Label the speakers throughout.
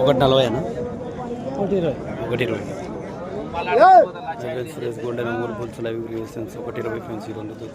Speaker 1: ఒకటి నలభై అన్న
Speaker 2: ఒకటి ఇరవై.
Speaker 1: ఒకటి ఇరవై. జగన్ సురేష్ గోల్డెన్ మూడు బుల్స్ లైవ్ క్రియేషన్స్ ఒకటి ఇరవై ఫ్రెండ్స్ ఈ రెండు జత.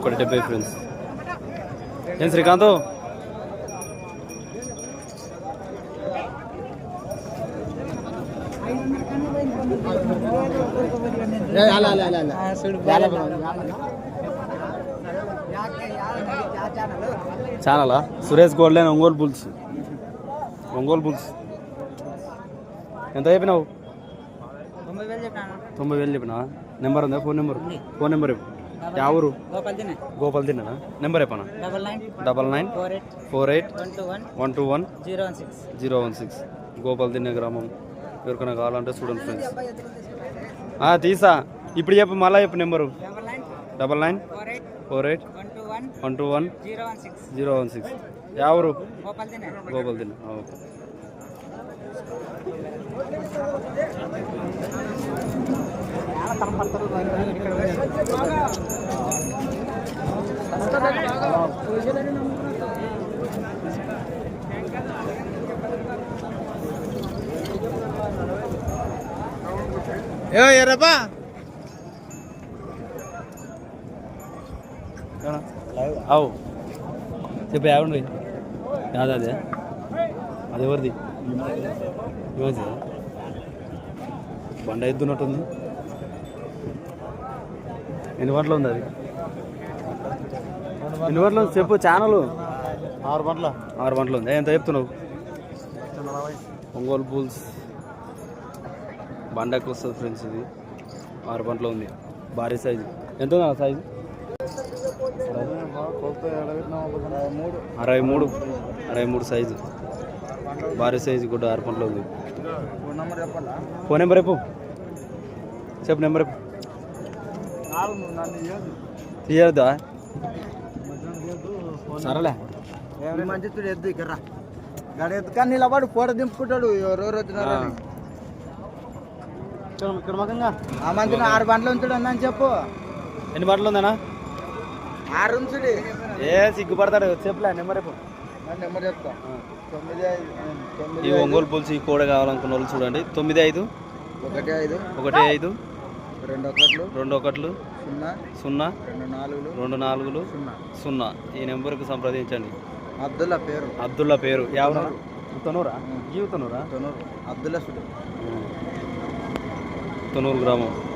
Speaker 1: ఒకటి డెబ్బై ఫ్రెండ్స్. ఏం Srikanth? ఛానలా? Suresh golden Ongole bulls. Ongole bulls. ఎంత చెప్పినావు?
Speaker 2: తొంభై వేలు చెప్పాను?
Speaker 1: తొంభై వేలు చెప్పినా నెంబర్ ఉందా? Phone number? ఫోన్ నెంబర్ చెప్పు
Speaker 2: గోపాల్
Speaker 1: గోపాల్ తిన్నా నెంబర్ చెప్పనా
Speaker 2: double nine
Speaker 1: double nine
Speaker 2: four eight one two one zero one six
Speaker 1: zero one six Gopal తిన్నే గ్రామం ఎవరికైనా కావాలంటే చూడండి ఫ్రెండ్స్ తీసా ఇప్పుడు చెప్పు మళ్ళీ చెప్పు number
Speaker 2: double nine four eight one two one zero one six
Speaker 1: zero one six yeah ఊరు
Speaker 2: గోపాల్ తినే
Speaker 1: గోపాల్ తిన్న ఓకే అవు ఏమండి కాదు అదే? అది ఎవరిది? బండ ఎద్దున్నట్టుంది. ఎన్ని గంటలు ఉంది అది? ఎన్ని గంటలు ఉంది? చెప్పు ఛానల్
Speaker 2: ఆరు పంటల
Speaker 1: ఆరు గంటలు ఉంది. ఎంత చెప్తున్నావు? ఒంగోలు బుల్స్. బండకి వస్తుంది ఫ్రెండ్స్ ఇది. ఆరు గంటలు ఉంది. భారీ సైజు. ఎంత ఉంది ఆ సైజు? అరవై మూడు. అరవై మూడు సైజు. భారీ సైజు కూడా ఆరు పంటలు ఉంది.
Speaker 2: ఫోన్ నెంబర్ చెప్పాలా?
Speaker 1: ఫోన్ నెంబర్ చెప్పు. చెప్పు నెంబర్ చెప్పు. తీయద్దా సరేలే.
Speaker 2: మంచి ఎద్దు ఇక్కడ గడ ఎద్దు. కానీ నిలబడి ఫోటో దింపుకుంటాడు ఎవరెవరు వచ్చినారు.
Speaker 1: ఇక్కడ
Speaker 2: ఆ మందిని ఆరు బండ్లు ఉంచుడు అని చెప్పు.
Speaker 1: ఎన్ని పంటలు ఉందన్నా?
Speaker 2: ఆరు ఉంచుడి.
Speaker 1: ఏ సిగ్గుపడతాడు. చెప్పులే నెంబర్ చెప్పు.
Speaker 2: నెంబర్ చెప్తా.
Speaker 1: ఈ ఒంగోలు పులుసు ఈ కోడ కావాలనుకున్న వాళ్ళు చూడండి. తొమ్మిది ఐదు.
Speaker 2: ఒకటి ఐదు.
Speaker 1: ఒకటి ఐదు.
Speaker 2: రెండు ఒకట్లు
Speaker 1: రెండు ఒకట్లు
Speaker 2: సున్నా.
Speaker 1: సున్నా.
Speaker 2: రెండు నాలుగులు.
Speaker 1: రెండు నాలుగులు.
Speaker 2: సున్నా.
Speaker 1: సున్నా. ఈ నెంబర్కి సంప్రదించండి.
Speaker 2: అబ్దుల్లా పేరు.
Speaker 1: అబ్దుల్లా పేరు. ఎవరు? తనూరా. జీవితనూరా
Speaker 2: తొనూరు? అబ్దుల్లా సుడు
Speaker 1: తొనూరు గ్రామం.